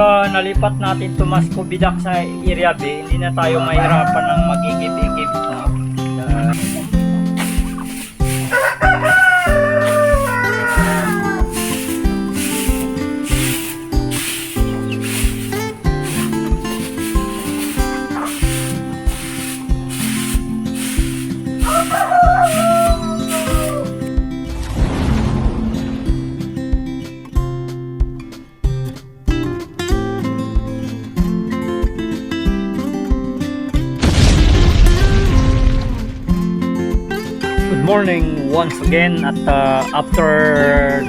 Pag ah, nalipat natin to mas kubidak sa area B, hindi na tayo mahirapan ng magigib-igib. No? Morning once again at uh, after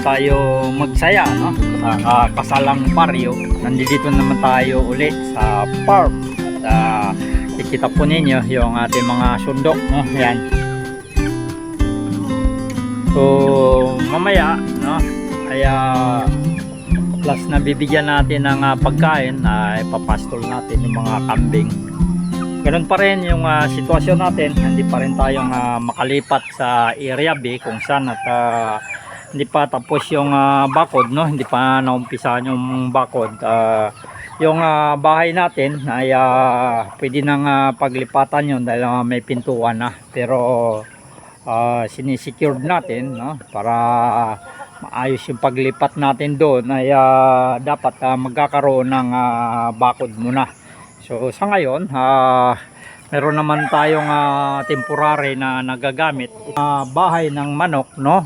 tayo magsaya no? Sa uh, kasalang paryo nandito naman tayo uli sa farm. At uh, kikita po ninyo yung ating mga sundok no? Yan. So mamaya no? Ay uh, plus na bibigyan natin ng uh, pagkain ay papastol natin yung mga kambing Ganun pa rin yung ah, sitwasyon natin. Hindi pa rin tayong ah, makalipat sa area B kung saan at ah, hindi pa tapos yung ah, bakod, no? Hindi pa naumpisahan yung bakod. Ah, yung ah, bahay natin ay ah, pwede nang ah, paglipatan yun dahil ah, may pintuan na. Pero ah, sinisecured natin, no? Para maayos yung paglipat natin doon ay ah, dapat ah, magkakaroon ng ah, bakod muna. So sa ngayon, ah meron naman tayong ah, temporary na nagagamit ah, bahay ng manok, no?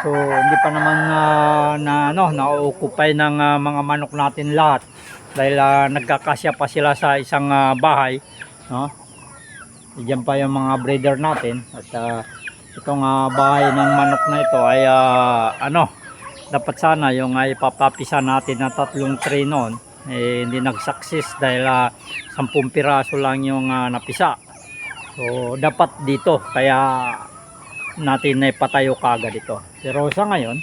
So hindi pa naman ah, na ano, na-occupy ng ah, mga manok natin lahat dahil ah, nagkakasya pa sila sa isang ah, bahay, no? Diyan pa yung mga breeder natin at ah, itong ah, bahay ng manok na ito ay ah, ano, dapat sana yung ay papapisa natin na tatlong tray noon eh, hindi nag-success dahil ah, 10 piraso lang yung ah, napisa. So dapat dito kaya natin na ipatayo kagad ito. Pero sa ngayon,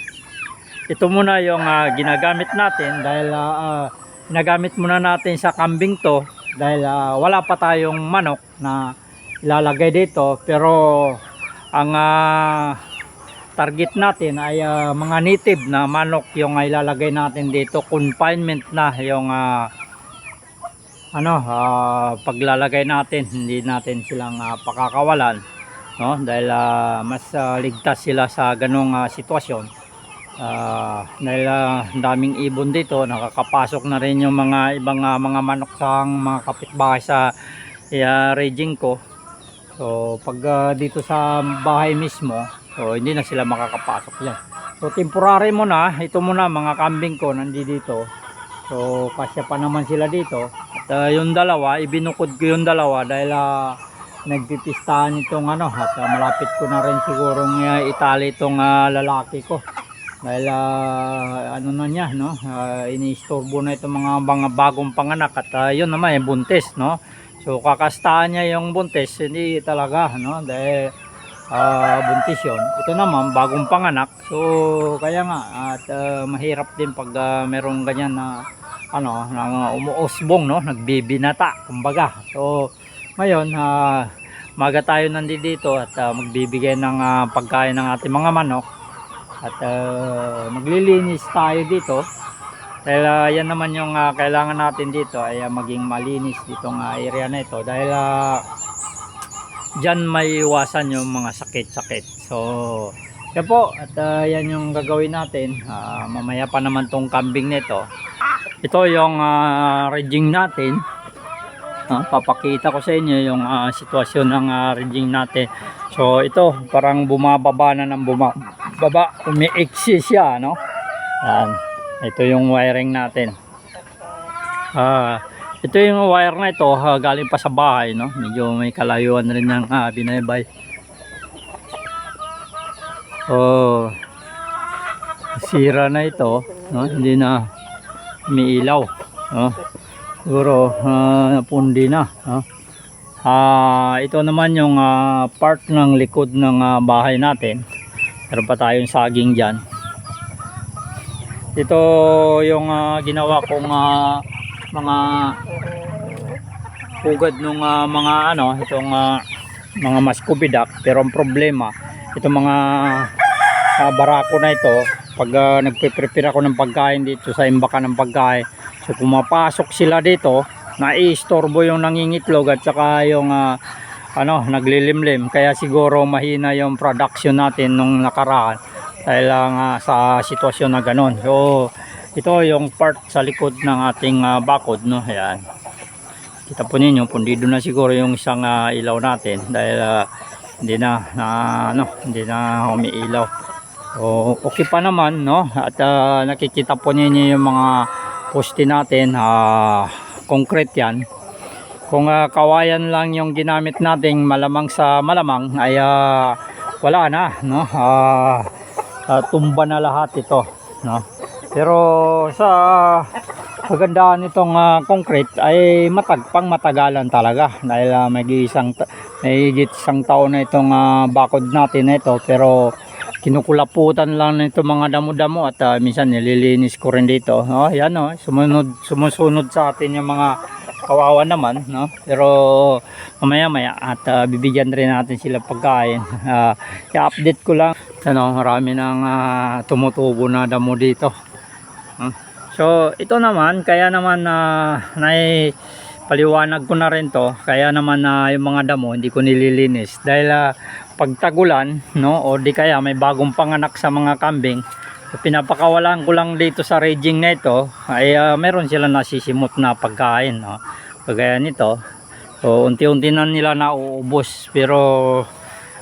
ito muna yung ah, ginagamit natin dahil ah, ah, ginagamit muna natin sa kambing to dahil ah, wala pa tayong manok na ilalagay dito pero ang ah, target natin ay ah, mga native na manok yung ilalagay natin dito. Confinement na yung ah, ano ah, paglalagay natin. Hindi natin silang ah, pakakawalan no? Dahil ah, mas ah, ligtas sila sa ganong ah, sitwasyon. Ah, dahil ah, ang daming ibon dito nakakapasok na rin yung mga ibang ah, mga manok sa mga kapitbahay sa uh, raging ko. So pag ah, dito sa bahay mismo So hindi na sila makakapasok yan. So temporary muna, ito muna mga kambing ko nandito. So kasya pa naman sila dito. At uh, yung dalawa, ibinukod ko yung dalawa dahil uh, nagpipistahan itong ano at uh, malapit ko na rin sigurong uh, itali itong uh, lalaki ko. Dahil uh, ano na niya, no? Uh, iniistorbo na itong mga, mga bagong panganak at uh, yun naman, yung buntis, no? So kakastahan niya yung buntis, hindi talaga, no? Dahil ah, buntis yun. Ito naman, bagong panganak. So, kaya nga, at ah, mahirap din pag ah, merong ganyan na, ano, na umuusbong, no? Nagbibinata, kumbaga. So, ngayon, ah, maga tayo nandito at ah, magbibigay ng ah, pagkain ng ating mga manok. At ah, maglilinis tayo dito. Dahil ah, yan naman yung ah, kailangan natin dito ay ah, maging malinis ditong ah, area na ito. Dahil ah, dyan may iwasan yung mga sakit-sakit. So, yan po. At ah, yan yung gagawin natin. Ah, mamaya pa naman tong kambing nito. Ito yung uh, rigging natin. Ah, papakita ko sa inyo yung ah, sitwasyon ng ah, rigging natin. So, ito parang bumababa na ng bumababa. Umi-exi siya, no? Yan. Ito yung wiring natin. Ah, ito yung wire na ito, ah, galing pa sa bahay, no? Medyo may kalayuan rin ng ah, binaybay. Oh, sira na ito, no? Hindi na umiilaw, no? Siguro ah, napundi na, no? Ah, ito naman yung ah, part ng likod ng ah, bahay natin. Meron pa tayong saging diyan. Ito yung ah, ginawa kong ah, mga hugad nung ah, mga ano itong ah, mga maskubidak pero ang problema itong mga ah, barako na ito pag uh, nagpe-prepare ako ng pagkain dito sa imbakan ng pagkain So pumapasok sila dito, naiistorbo yung nangingitlog at saka yung ah, ano, naglilimlim. Kaya siguro mahina yung production natin nung nakaraan dahil lang ah, sa sitwasyon na ganon. So ito yung part sa likod ng ating ah, bakod, no? Ayan. Kita po ninyo, pundido na siguro yung isang ah, ilaw natin dahil ah, hindi na, na ano, hindi na umiilaw. So, okay pa naman, no? At ah, nakikita po ninyo yung mga poste natin, ah, concrete yan. Kung ah, kawayan lang yung ginamit nating malamang sa malamang ay ah, wala na, no? Ah, ah, tumba na lahat ito, no? Pero sa kagandahan nitong ah, concrete ay matag pang matagalan talaga. Dahil ah, may isang may isang taon na itong ah, bakod natin na ito. Pero kinukulaputan lang nito mga damo-damo at ah, minsan nililinis ko rin dito. Oh yan oh sumunod sumusunod sa atin yung mga kawawa naman no. Pero mamaya maya at ah, bibigyan rin natin sila pagkain. Ah, i-update ko lang. Ano marami nang ah, tumutubo na damo dito. So ito naman kaya naman na nai paliwanag ko na rin to kaya naman na yung mga damo hindi ko nililinis. Dahil ah, pag tagulan no o di kaya may bagong panganak sa mga kambing pinapakawalan ko lang dito sa raging na ito ay ah, meron sila nasisimot na pagkain no. Kagaya nito so unti-unti na nila nauubos pero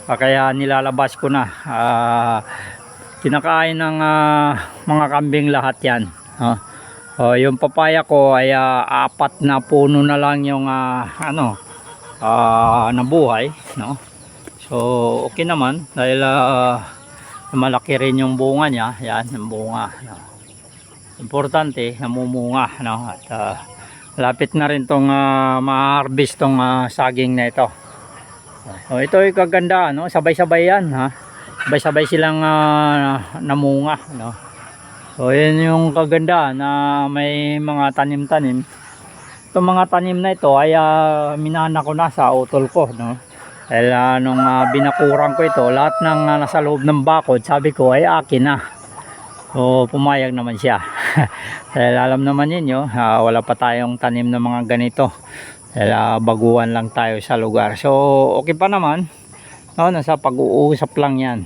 ah, kaya nilalabas ko na ah kinakain ng ah, mga kambing lahat yan oh. Oh, yung papaya ko ay ah, apat na puno na lang yung ah, ano ah, nabuhay no? So okay naman dahil ah, malaki rin yung bunga niya. Yan yung bunga no? importante namumunga no? At ah, lapit na rin tong uh, ma-harvest tong ah, saging na ito. Oh, ito ay kaganda no? Sabay-sabay yan ha sabay-sabay silang ah, namunga no? So yun yung kaganda na may mga tanim-tanim. Itong mga tanim na ito ay ah, minana ko na sa utol ko no? Dahil ah, nung ah, binakuran ko ito lahat ng ah, nasa loob ng bakod sabi ko ay akin na. So pumayag naman siya. Dahil alam naman ninyo ah, wala pa tayong tanim ng mga ganito. Dahil ah, baguhan lang tayo sa lugar. So okay pa naman no, nasa pag-uusap lang yan.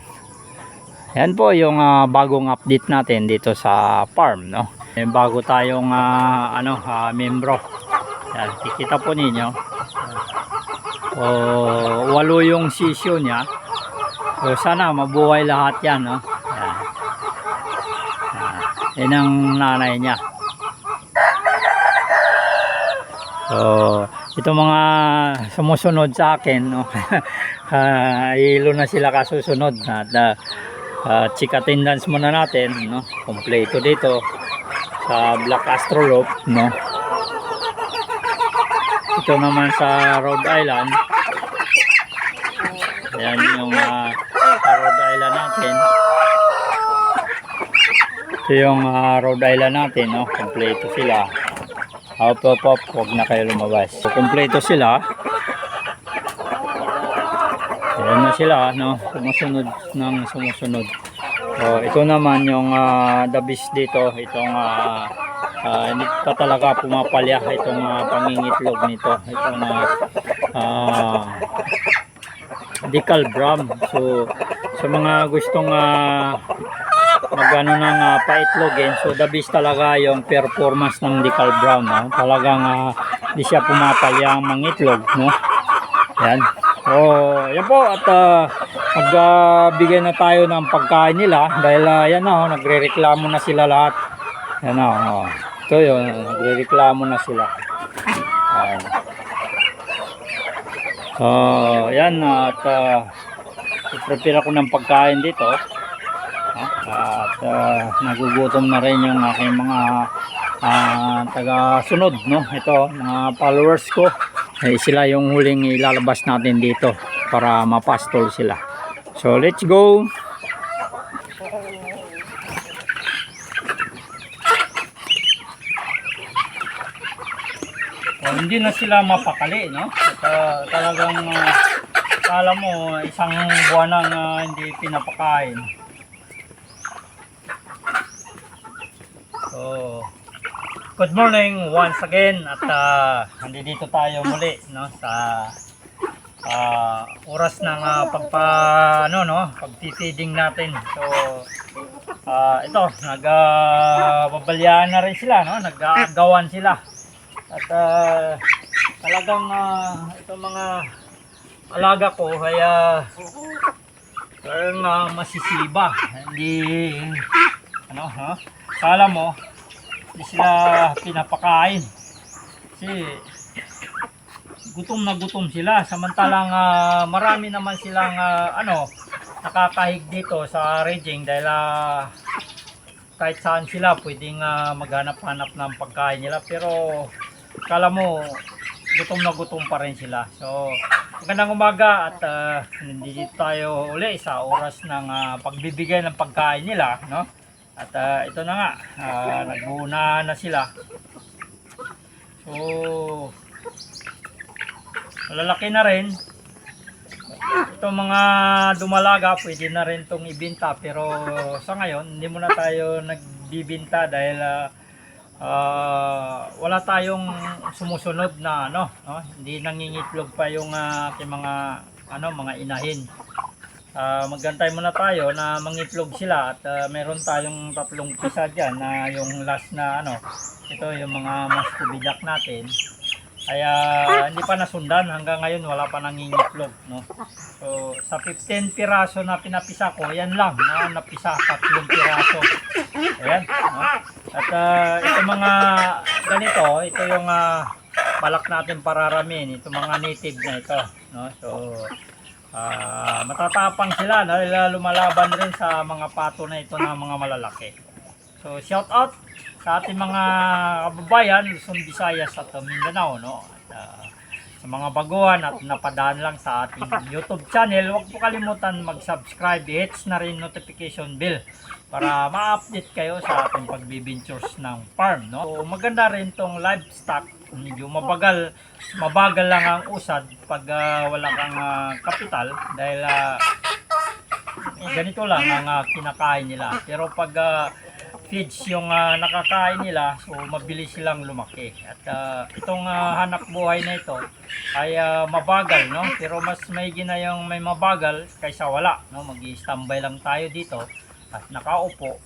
Yan po yung ah, bagong update natin dito sa farm no? May bago tayong ah, ano ah, membro. Yan kikita po ninyo. Oh, walo yung sisyo niya. So sana mabuhay lahat yan no? Yan. Yan ang nanay niya. So ito mga sumusunod sa akin no? Ilo na sila kasusunod at uh, uh, check attendance muna natin no? Kompleto dito sa Black Astrolop no? Ito naman sa Rhode Island. Yan yung sa Rhode Island natin. Ito yung ah, Rhode Island natin no? Kompleto sila hop hop hop huwag na kayo lumabas so, kompleto sila Ayan na sila, no? Sumusunod ng sumusunod. So, ito naman yung uh, dabis dito. Itong ah, ah, hindi pa talaga pumapalya itong ah, pangingitlog nito. Itong uh, uh, decal bram. So, sa mga gustong uh, magano ng uh, paitlogin, so dabis talaga yung performance ng decal brown. No? Talagang ah, hindi siya pumapalya ang mangitlog. No? Yan. Oh, yan po at uh, magbigay na tayo ng pagkain nila dahil uh, yan na oh, nagrereklamo na sila lahat. Yan na oh. Ito yun, nagrereklamo na sila. Ayan. Oh, yan at uh, prepare ako ng pagkain dito. Ah, At uh, nagugutom na rin yung aking mga ah, taga-sunod, no? Ito, mga followers ko. Eh, sila yung huling ilalabas natin dito para mapastol sila. So, let's go! Oh, hindi na sila mapakali, no? Ah, talagang uh, kala mo isang buwan nang ah, hindi pinapakain. So, Good morning once again at uh, dito tayo muli no sa ah, oras ng uh, pagpa ano no pagtitiding natin. So ah, ito nagbabalyaan na rin sila no nag-aagawan sila. At ah, talagang ah, ito mga alaga ko ay ah, talagang ah, masisiba. Hindi ano ha? Kala mo hindi sila pinapakain. Kasi gutom na gutom sila. Samantalang ah, marami naman silang ah, ano, nakakahig dito sa raging dahil ah, kahit saan sila pwedeng ah, maghanap-hanap ng pagkain nila. Pero kala mo gutom na gutom pa rin sila. So, magandang umaga at ah, nandito tayo uli sa oras ng ah, pagbibigay ng pagkain nila, no? At ah, ito na nga, uh, nagmuna na sila. So, malalaki na rin. Itong mga dumalaga, pwede na rin itong ibinta. Pero sa ngayon, hindi muna tayo nagbibinta dahil ah, ah, wala tayong sumusunod na ano, no? hindi nangingitlog pa yung ah, ating mga ano, mga inahin. Ah, magantay muna tayo na mangitlog sila at ah, meron tayong tatlong pisa dyan na yung last na ano, ito yung mga maskubidak natin. Kaya hindi pa nasundan hanggang ngayon wala pa nangingitlog, no. So sa 15 piraso na pinapisa ko, yan lang, no, napisa tatlong piraso. Ayan, no. At ah, ito mga ganito, ito yung ah, balak natin pararamin, ito mga native na ito, no. So Ah, matatapang sila dahil ah, lumalaban rin sa mga pato na ito ng mga malalaki. So shout out sa ating mga kababayan, Luzon, Visayas at uh, Mindanao, no? At, ah, sa mga baguhan at napadaan lang sa ating YouTube channel, huwag po kalimutan mag-subscribe, hits na rin notification bell para ma-update kayo sa ating pagbibintures ng farm, no? So, maganda rin tong livestock, medyo mabagal, mabagal lang ang usad pag ah, wala kang ah, kapital dahil ah, eh, ganito lang ang ah, kinakain nila. Pero pag ah, feeds yung ah, nakakain nila, so mabilis silang lumaki. At ah, itong ah, hanap buhay na ito ay ah, mabagal, no? Pero mas may na yung may mabagal kaysa wala, no? Mag-standby lang tayo dito at nakaupo.